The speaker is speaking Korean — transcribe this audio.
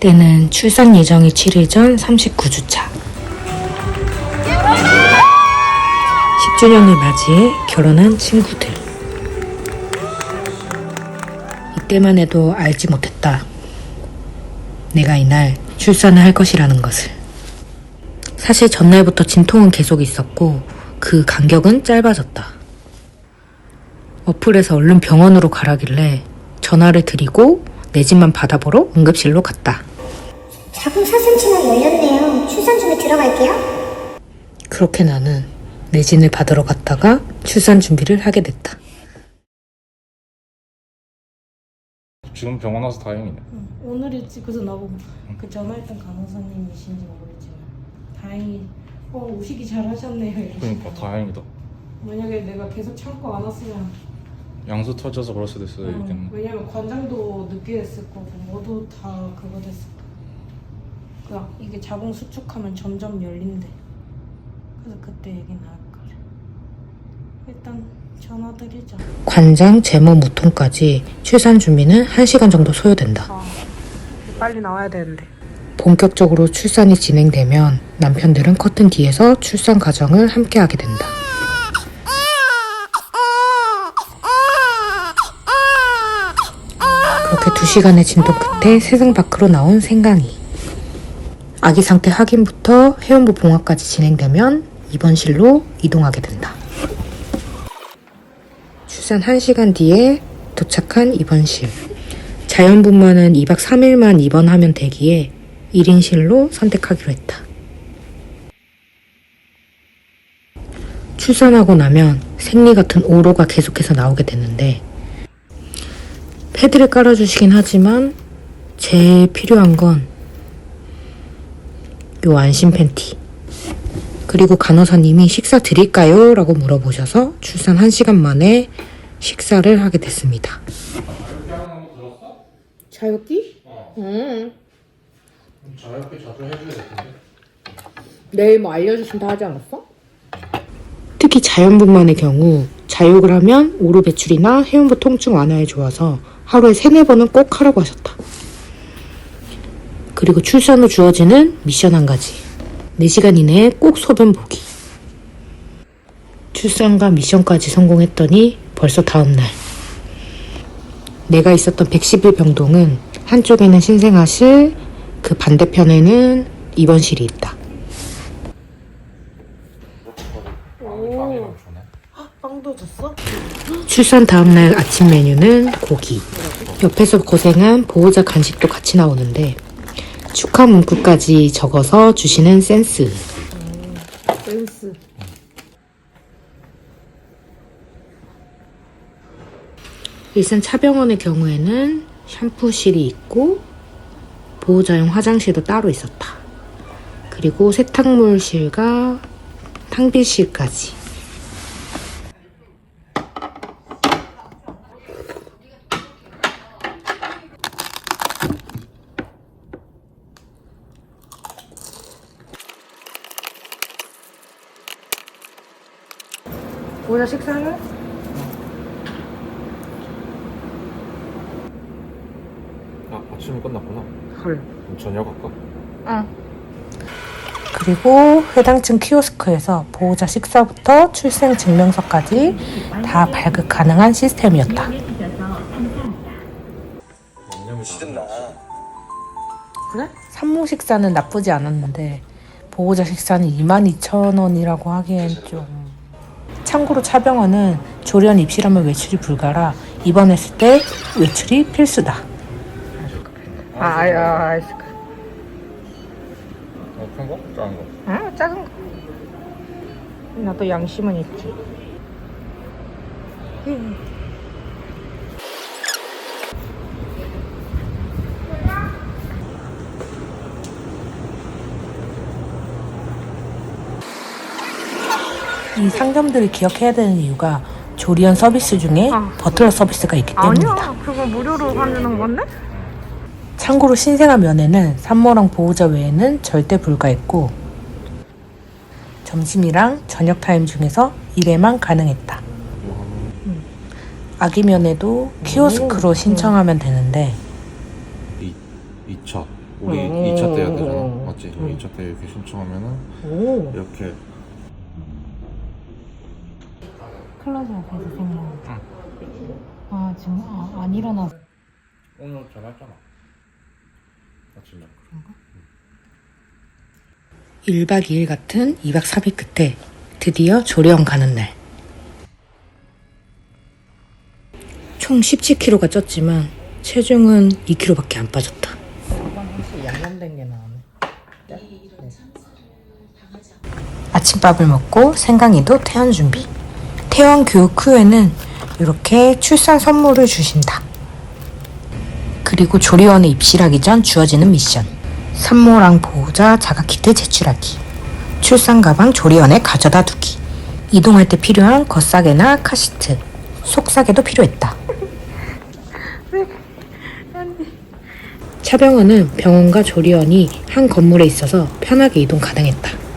때는 출산 예정일 7일 전 39주차. 10주년을 맞이해 결혼한 친구들. 이때만 해도 알지 못했다. 내가 이날 출산을 할 것이라는 것을. 사실 전날부터 진통은 계속 있었고 그 간격은 짧아졌다. 어플에서 얼른 병원으로 가라길래 전화를 드리고 내 집만 받아보러 응급실로 갔다. 자궁 4cm나 열렸네요. 출산 준비 들어갈게요. 그렇게 나는 내진을 받으러 갔다가 출산 준비를 하게 됐다. 지금 병원 와서 다행이네. 오늘이지 그래서 나보고 그 전화했던 간호사님이신지 모르겠지만 다행히 어 오시기 잘하셨네요 이러시더라고요. 그러니까 다행이다. 만약에 내가 계속 참고 안 왔으면 양수 터져서 그럴 수도 있어요. 어. 왜냐면 관장도 늦게 됐을 거고 모두 다 그거 됐을 거 야그 이게 자궁 수축하면 점점 열린대 그래서 그때 얘기 나올 거래 일단 전화 드리자 관장, 제모, 무통까지 출산 준비는 1시간 정도 소요된다. 빨리 나와야 되는데 본격적으로 출산이 진행되면 남편들은 커튼 뒤에서 출산 과정을 함께하게 된다. 그렇게 두 시간의 진도 끝에 세상 밖으로 나온 생강이. 아기 상태 확인부터 해운부 봉합까지 진행되면 입원실로 이동하게 된다. 출산 1시간 뒤에 도착한 입원실. 자연분만은 2박 3일만 입원하면 되기에 1인실로 선택하기로 했다. 출산하고 나면 생리 같은 오로가 계속해서 나오게 되는데 패드를 깔아주시긴 하지만 제일 필요한 건 요 안심 팬티. 그리고 간호사님이 식사 드릴까요? 라고 물어보셔서 출산 1시간 만에 식사를 하게 됐습니다. 자유기? 응. 자유롭게 자주 해줘야 될 텐데. 내일 뭐 알려주신다 하지 않았어? 특히 자연분만의 경우 자욕을 하면 오로 배출이나 해운부 통증 완화에 좋아서 하루에 세네 번은 꼭 하라고 하셨다. 그리고 출산 후 주어지는 미션 한 가지. 4시간 이내에 꼭 소변 보기. 출산과 미션까지 성공했더니 벌써 다음날. 내가 있었던 110일 병동은 한쪽에는 신생아실, 그 반대편에는 입원실이 있다. 빵도 줬어? 출산 다음날 아침 메뉴는 고기. 옆에서 고생한 보호자 간식도 같이 나오는데 축하 문구까지 적어서 주시는 센스. 센스 일산 차병원의 경우에는 샴푸실이 있고 보호자용 화장실도 따로 있었다. 그리고 세탁물실과 탕비실까지. 보호자 식사는? 아 아침이 끝났구나. 헐. 그럼 저녁 할까? 그리고 해당층 키오스크에서 보호자 식사부터 출생 증명서까지 다 발급 가능한 시스템이었다. 그래? 산모 식사는 나쁘지 않았는데 보호자 식사는 22,000원이라고 하기엔 좀 참고로 차병원은 조련 입실하면 외출이 불가라 입원했을 때 외출이 필수다. 아, 아, 아이스크림. 어, 큰 거? 작은 거? 아, 작은 거. 나도 양심은 있지. 이 상점들을 기억해야 되는 이유가 조리원 서비스 중에 버틀러 서비스가 있기 때문이다. 그거 무료로 하는 건데? 참고로 신생아 면회는 산모랑 보호자 외에는 절대 불가했고 점심이랑 저녁 타임 중에서 일회만 가능했다. 음. 아기 면회도 키오스크로 신청하면 되는데 이 2차 우리 오. 2차 때 해야 되잖아. 오. 맞지? 응. 2차 때 이렇게 신청하면은 오. 이렇게 클라스 앞에서 생각. 아 지금 아, 안 일어나. 오늘 전화했잖아. 아침에. 1박 2일 같은 2박 3일 끝에 드디어 조리원 가는 날. 총 17kg가 쪘지만 체중은 2kg밖에 안 빠졌다. 양념된 게 나오네. 아침밥을 먹고 생강이도 퇴원 준비. 퇴원 교육 후에는 이렇게 출산 선물을 주신다. 그리고 조리원에 입실하기 전 주어지는 미션. 산모랑 보호자 자가키트 제출하기. 출산 가방 조리원에 가져다 두기. 이동할 때 필요한 겉싸개나 카시트, 속싸개도 필요했다. 차병원은 병원과 조리원이 한 건물에 있어서 편하게 이동 가능했다.